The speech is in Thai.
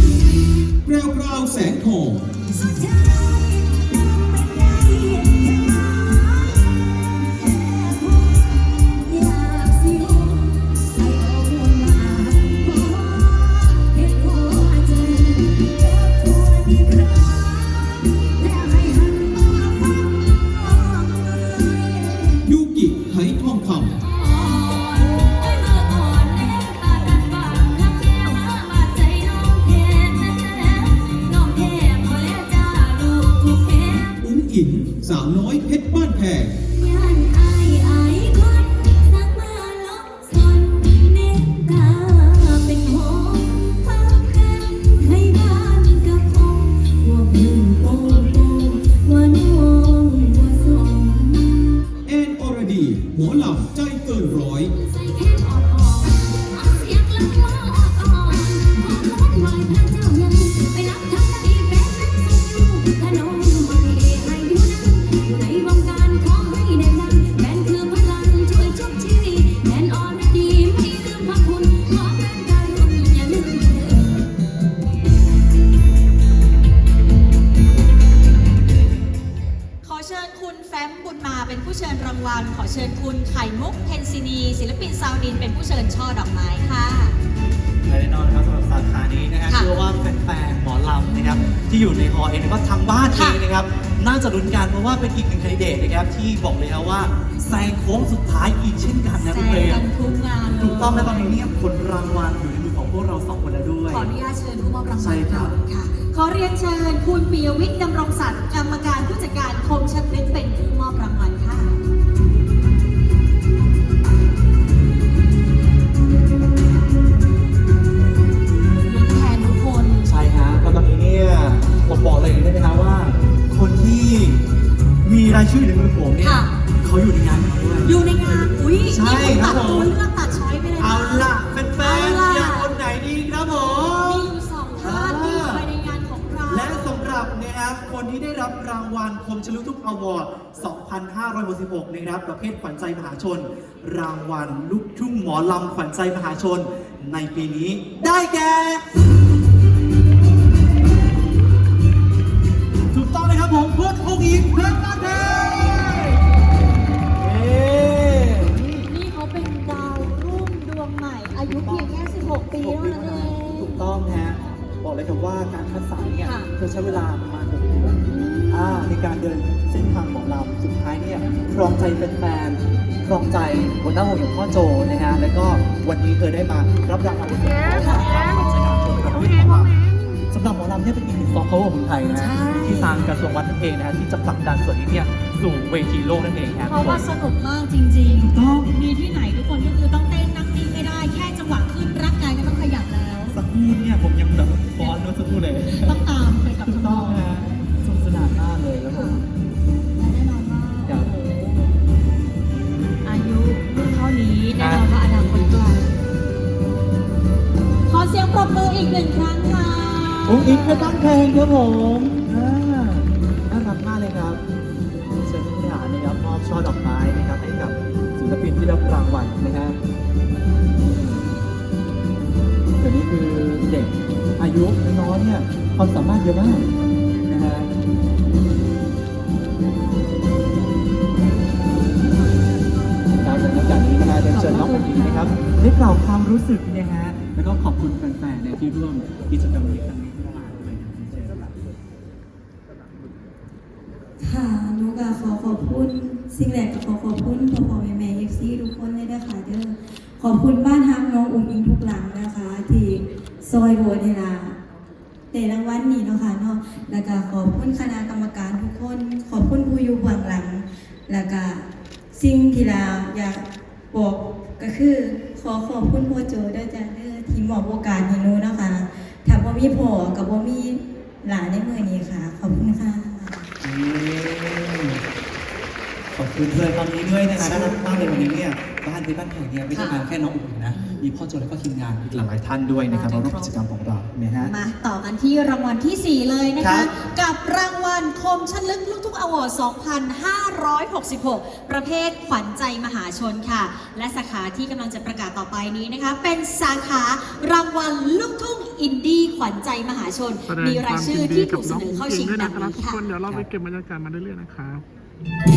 นใดแพรวพราวแสงทอง หัวลำใจเกินร้อย ไข่มุกเพนซินี ศิลปินซาวดินเป็นผู้เชิญช่อดอกไม้ค่ะและแน่นอนนะครับสำหรับสาขานี้นะฮะค่ะเชื่อว่าแฟนๆหมอลำนะครับที่อยู่ในฮอลล์เองแล้วก็ทางบ้านเอค่ะงนะครับน่าจะลุ้นกันเพราะว่าเป็นอีกหนึ่งแคนดิเดตนะครับที่บอกเลยครับว่าแซงโค้งสุดท้ายอีกเช่นกันนะแซคุณงเฟรกัมนทุกงานเลยถูกต้องและตอนนี้เนี่ยผลรางวัลอยู่ในมือของพวกเราสองคนแล้วด้วย ขออนุญาตเชิญผู้มอบรางใช่วัลครับค่ะ ขอเรียนเชิญคุณปิยวิทย์ดำรงศักดิ์กรรมการผู้จัดการคมชัดลึกเป็นผู้มอบรางวัลค่ะ รายชื่ออยู่ในมือผมเนี่ยค่ะ เขาอยู่ในงานนี้ด้วย อยู่ในงานอุ้ยใช่มีคนครัตับดผมตัวเลือกตัดช้อยไปเลยนะเอาล่ะแฟเอานๆล่ะอยากคนไหนดีครับผม มีอยู่สองท่านที่อยู่ภายในงานของเราและสำหรับนะครับคนที่ได้รับรางวัลคมชลุทุกอวอร์ด 2566 นะครับ ประเภทขวัญใจมหาชน รางวัลลูกทุ่งหมอลำขวัญใจมหาชน ในปีนี้ได้แก่ ถูกต้องนะครับผมพุทธองค์อิงเพชรบ้านแพงเย้นี่เขาเป็นดาวรุ่งดวงใหม่ อายุเพียงแค่ 16 ปีเท่านั้นเองถูกต้องนะฮะบอกเลยครับว่าการคัดสรรเนี่ยค่ะเธอใช้เวลาประมาณ6เดือนอ่าในการเดินเส้นทางของเราสุดท้ายเนี่ยครองใจแฟนๆครองใจหัวหน้าวงอย่างพ่อโจนะฮะแล้วก็วันนี้เธอได้มารับรางวัลบนเวทีของเรา ขอบใจการชมกับเรื่องของเราสำหรับหมอลำเนี่ยเป็นอีกหนึ่งซอฟต์พาวเวอร์ของไทยนะฮะที่ทางกระทรวงวัฒนธรรมเองนะฮะที่จะผลักดันส่วนนี้เนี่ยสู่เวทีโลกนั่นเองครับเพราะว่าสนุกมากจริงๆ มีที่ไหนทุกคนก็คือต้องเต้นนั่งนิ่งไม่ได้ แค่จังหวะขึ้นร่างกายก็ต้องขยับแล้ว สักครู่เนี่ยผมยังแบบฟ้อนเมื่อสักครู่เลยต้องตามไปกับถูกทำนต้อองง นะฮะสนุกสนานมากเลยครับผม และแน่นอนว่าครับโอ้โหอายุรุ่นเท่านี้แน่นอนว่าอนาคตไกลขอเสียงปรบมืออีกหนึ่งครั้งค่ะ อุ้งอิงเพชรบ้านเพลงครับผมอ่าน่ารักมากเลยครับเชิญผู้บริหารนะครับมอบช่อดอกไม้นะครับให้กับศิลปินที่รับรางวัลนะฮะเดี๋ยวนี้คือเด็กอายุน้อยเนี่ยความสามารถเยอะมากนะฮะครับและนจากนี้นะฮะเดี๋ยวเชิญน้องอุ้งอิงนะครับได้กล่าวความรู้สึกนะฮะแล้วก็ขอบคุณแฟนๆเนี่ยที่ร่วมกิจกรรมในครั้ง คุณ สิ่งแรกก็ขอขอบคุณพ่อพ่อแม่แม่เอฟซีทุกคนเลยนะคะเด้อขอบคุณบ้านฮักน้องอุ้งอิงทุกหลังนะคะ ที่ซอยโบนเวลาแต่รางวัลนี้เนาะค่ะเนาะแล้วก็ขอบคุณคณะกรรมการทุกคน ขอบคุณผู้อยู่เบื้องหลัง แล้วก็สิ่งที่เราอยากบอกก็คือขอขอบคุณพ่อโจด้วยจ้ะเด้อที่มอบโอกาสให้หนูนะคะถ้าบ่มีพ่อกับบ่มี ค่ะขอบคุณค่ะอืมขอบคุณเลยตอนนี้ด้วยนะคะน่ารักมากเลยวันนี้เนี่ยบ้านเป็นบ้านแห่งเนี่ยไม่ใช่มาแค่น้องอุ่นนะ มีพ่อโจแล้วก็ทีมงานอีกหลายท่านด้วยนะครับมาร่วมกิจกรรมของเรานะฮะมาต่อกันที่รางวัลทีสี่4 เลยนะครัคะบกับรางวัลคมชันลึกลูกทุ่งอวอร์ด2566 ประเภทขวัญใจมหาชนค่ะ และสาขาที่กำลังจะประกาศต่อไปนี้นะคะ เป็นสาขารางวัลลูกทุ่งอินดี้ขวัญใจมหาชนแสดงมีครายวามชื่ยิอนดีที่กัถูบกเสน้องนออุ้งเข้าอิชิงงด้วยดันะงครับนี้ทุกค่ะคนเดี๋ยวเราไปเก็บบรรยากาศมาเรื่อยๆนะครับ Música